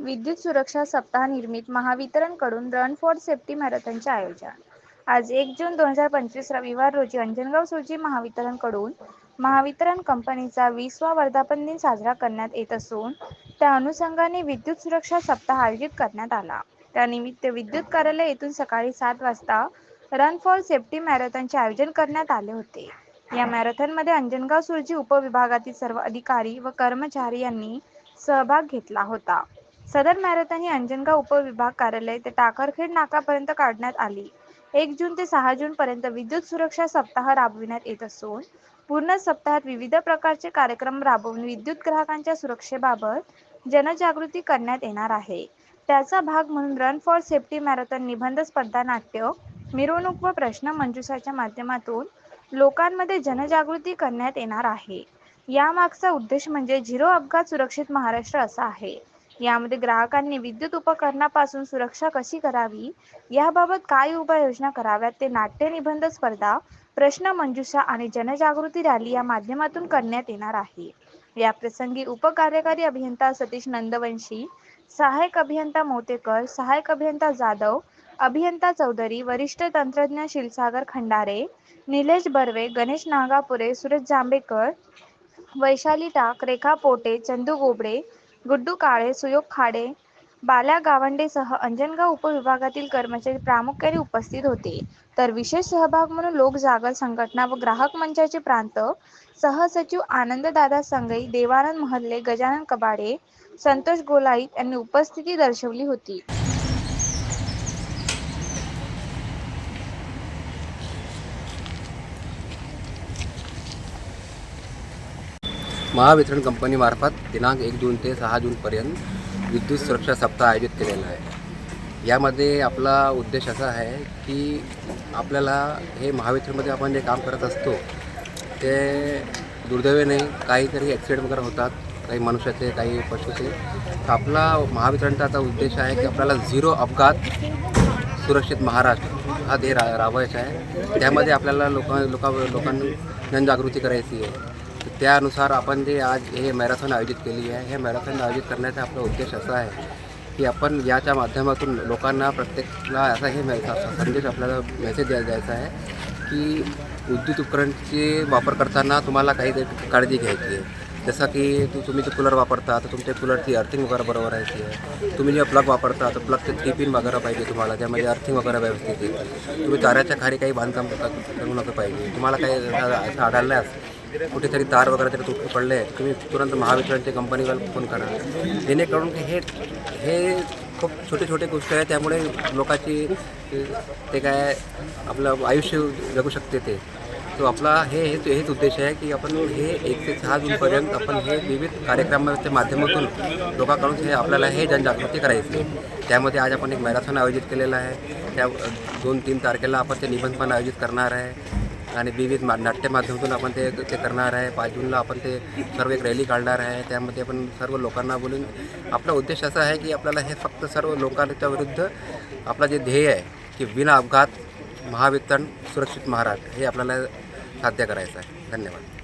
विद्युत सुरक्षा सप्ताह निर्मित महावितरणकडून रन फॉर सेफ्टी मॅरेथॉनचे आयोजन. आज एक जून दोन हजार पंचवीस रविवार रोजी अंजनगाव सोजी महावितरणकडून महावितरण कंपनीचा वीसवा वर्धापन दिन साजरा करण्यात येत असून त्या अनुषंगाने विद्युत सुरक्षा सप्ताह आयोजित करण्यात आला. त्यानिमित्त विद्युत कार्यालय येथून सकाळी सात वाजता रन फॉर सेफ्टी मॅरेथॉनचे आयोजन करण्यात आले होते. या मॅरेथॉनमध्ये अंजनगाव सुरजी उपविभागातील सर्व अधिकारी व कर्मचारी यांनी सहभाग घेतला होता. सदर मॅरेथॉन ही अंजनगाव उपविभाग कार्यालय ते टाकरखेड नाकापर्यंत काढण्यात आली. एक जून ते सहा जून पर्यंत विद्युत सुरक्षा सप्ताह राबविण्यात येत असून पूर्ण सप्ताहात विविध प्रकारचे कार्यक्रम राबवून विद्युत ग्राहकांच्या सुरक्षेबाबत जनजागृती करण्यात येणार आहे. त्याचा भाग म्हणून रन फॉर सेफ्टी मॅरेथॉन निबंध स्पर्धा नाट्य मिरवणूक व प्रश्न मंजुषाच्या माध्यमातून लोकांमध्ये जनजागृती करण्यात येणार आहे. यामागचा उद्देश म्हणजे झिरो अपघात सुरक्षित महाराष्ट्र असा आहे. यामध्ये ग्राहकांनी विद्युत उपकरणापासून सुरक्षा कशी करावी? याबाबत काय उपाययोजना कराव्यात? ते नाट्य निबंध स्पर्धा प्रश्न मंजुषा आणि जनजागृती रॅली या माध्यमातून करण्यात येणार आहे. या प्रसंगी उपकार्यकारी अभियंता सतीश नंदवंशी सहाय्यक अभियंता मोतेकर सहाय्यक अभियंता जाधव अभियंता चौधरी वरिष्ठ तंत्रज्ञ शिलसागर खंडारे निलेश बर्वे गणेश नागापुरे सुरेश जांभेकर वैशाली टाक रेखा पोटे चंदू गोबडे गुड्डू काळे सुयोग खाडे बाल्या गावंडेसह अंजनगाव उपविभागातील कर्मचारी प्रामुख्याने उपस्थित होते. तर विशेष सहभाग म्हणून लोकजागर संघटना व ग्राहक मंचाचे प्रांत सहसचिव आनंददादा संगई देवानंद महल्ले गजानन कबाडे संतोष गोलाईत यांनी उपस्थिती दर्शवली होती. महावितरण कंपनीमार्फत दिनांक एक जून ते सहा जूनपर्यंत विद्युत सुरक्षा सप्ताह आयोजित केलेला आहे. यामध्ये आपला उद्देश असा आहे की आपल्याला हे महावितरणमध्ये आपण जे काम करत असतो ते दुर्दैवाने काहीतरी ॲक्सिडेंट वगैरे होतात काही मनुष्याचे काही पशुचे. तर आपला महावितरणचा आता उद्देश आहे की आपल्याला झिरो अपघात सुरक्षित महाराष्ट्र हा ध्येय रा राबवायचा आहे. त्यामध्ये आपल्याला लोक लोका लोकांनी जनजागृती करायची आहे. त्यानुसार आपण जे आज हे मॅरेथॉन आयोजित केली आहे हे मॅरेथॉन आयोजित करण्याचा आपला उद्देश असा आहे की आपण याच्या माध्यमातून लोकांना प्रत्येकला असा हे संदेश आपल्याला मेसेज द्या द्यायचा आहे की विद्युत उपकरणचे वापर करताना तुम्हाला काही काळजी घ्यायची आहे. जसं की तू तुम्ही जे कूलर वापरता तर तुमच्या कूलरची अर्थिंग वगैरे बरोबर राहायची आहे तुम्ही जे प्लग वापरता तर प्लगचे टिपिन वगैरे पाहिजे तुम्हाला त्यामध्ये अर्थिंग म्हणजे वगैरे व्यवस्थित आहे. तुम्ही ताऱ्याच्या खाली काही बांधकाम करू नका पाहिजे. तुम्हाला काही असं असं आढळल्यास कुठेतरी तार वगैरे तरी तुटून पडले तुम्ही तुरंत महावितरणच्या कंपनीवर फोन करा. जेणेकरून की हे हे खूप छोटे छोटे गोष्ट आहे. त्यामुळे लोकांची ते काय आपलं आयुष्य जगू शकते ते. तो आपला हे हेच हेच उद्देश आहे की आपण हे एक ते सहा जूनपर्यंत आपण हे विविध कार्यक्रमाच्या माध्यमातून लोकांकडून हे आपल्याला हे जनजागृती करायची त्यामध्ये आज आपण एक मॅरेथॉन आयोजित केलेला आहे. त्या दोन तीन तारखेला आपण ते निबंध पण आयोजित करणार आहे. आणि विविध मा नाट्यमाध्यमातून आपण ते ते करणार आहे. पाच जूनला आपण ते सर्व एक रॅली काढणार आहे. त्यामध्ये आपण सर्व लोकांना बोलून आपला उद्देश असा आहे की आपल्याला हे फक्त सर्व लोकांच्या विरुद्ध आपला जे ध्येय आहे की विना अपघात महावितरण सुरक्षित महाराष्ट्र हे आपल्याला साध्य करायचं आहे. धन्यवाद.